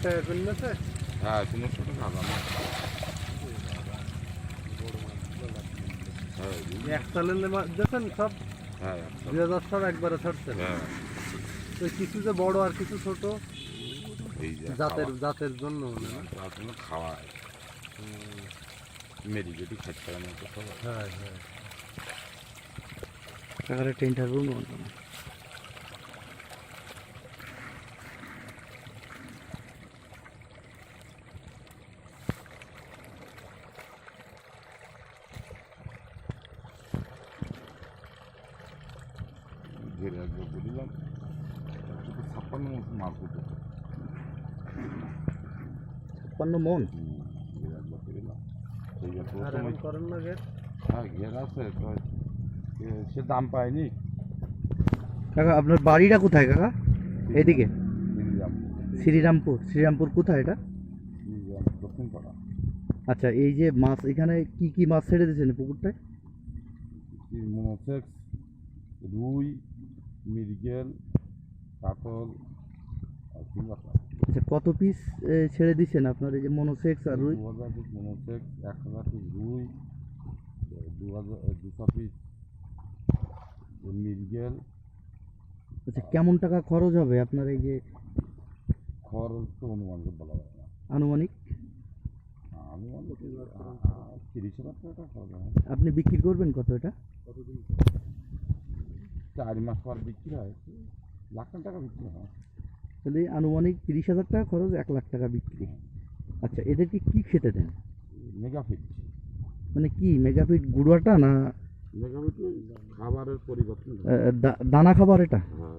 হ্যাঁ পনেরোশো টাকা আগাম হ্যাঁ এই- এক চালের মাছ দেখেন সব হ্যাঁ। দুই হাজার সব একবারে ছাড়ছেন হ্যাঁ। তো কিছু যে বড় আর কিছু ছোট এই জাতের জাতের জন্য। খাওয়া খাওয়ায় মেডিকেটই খাচ্ছে টাকার মতো সব হ্যাঁ হ্যাঁ। টেন্টার রুম ঘিরে একবার বলিলাম শুধু ছাপ্পান্ন মতো মাছ হতো ছাপ্পান্ন মন? ঘিরে একবার করেন না গেট হ্যাঁ আছে তো সে দাম পায়নি। কাকা আপনার বাড়িটা কোথায় কাকা? এদিকে? শ্রীরামপুর শ্রীরামপুর কোথায় এটা? মিলিয়াম পাড়া আচ্ছা এই যে মাছ এখানে কি কি মাছ ছেড়ে দিয়েছেন পুকুরটায়? কি রুই মৃগেল কাতল আচ্ছা কত পিস ছেড়ে দিচ্ছেন আপনার এই যে মনোসেক্স আর রুই? দু হাজার পিস মনোসেক্স এক হাজার পিস রুই দু হাজার দুশো পিস মৃগেল। আচ্ছা কেমন টাকা খরচ হবে আপনার এই যে খরচ তো অনুমান করে বলা যায় না। আনুমানিক? অনুমান তিরিশ হাজার টাকা খরচ আপনি বিক্রি করবেন কত এটা? চার মাস পর বিক্রি হয়। লাখ টাকা বিক্রি হয়। তাহলে আনুমানিক তিরিশ হাজার টাকা খরচ এক লাখ টাকা বিক্রি। আচ্ছা এদেরকে কি খেতে দেন? মেগাফিট মানে কি মেগাফিট গুঁড়োটা না মেগাফিট খাবারের পরিবর্তন। দানা খাবার এটা? হ্যাঁ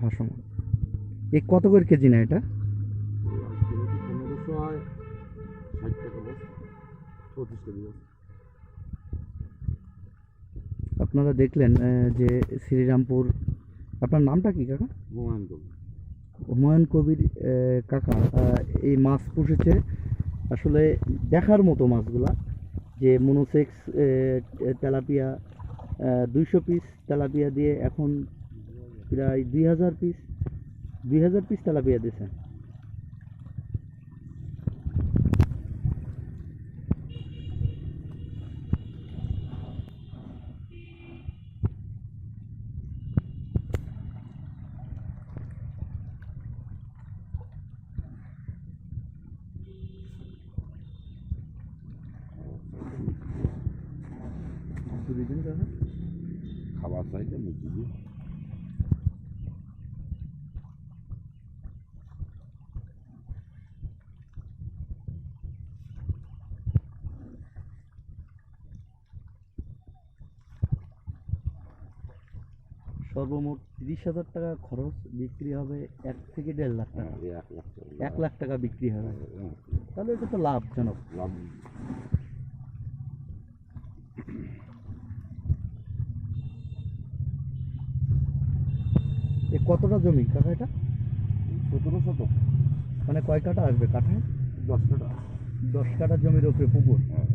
ভাসমান। এই কত করে কেজি না এটা? পনেরোশো হয় ষাট টাকা পঁচিশ কেজি আপনারা দেখলেন যে শ্রীরামপুর আপনার নামটা কি কাকা? হুমায়ুন কবির। হুমায়ুন কবির কাকা এই মাছ পুষেছে। আসলে দেখার মতো মাছগুলা যে মনোসেক্স তেলাপিয়া দুইশো পিস তেলাপিয়া দিয়ে এখন প্রায় দুই হাজার পিস দুই হাজার পিস তেলাপিয়া দিয়েছেন কাকা খাবার চাইতে মিটিয়ে সর্বমোট তিরিশ হাজার টাকা খরচ বিক্রি হবে এক থেকে দেড় লাখ টাকা। হ্যাঁ, এক লাখ টাকা। এক লাখ টাকা বিক্রি হবে। হ্যাঁ, তাহলে এটা তো লাভজনক। লাভ এ কতটা জমি কাকা এটা? সতেরো শতক। মানে কয় কাঠা আসবে কাঠায় দশ কাঠা। দশ কাঠা জমির ওপরে পুকুর। হ্যাঁ।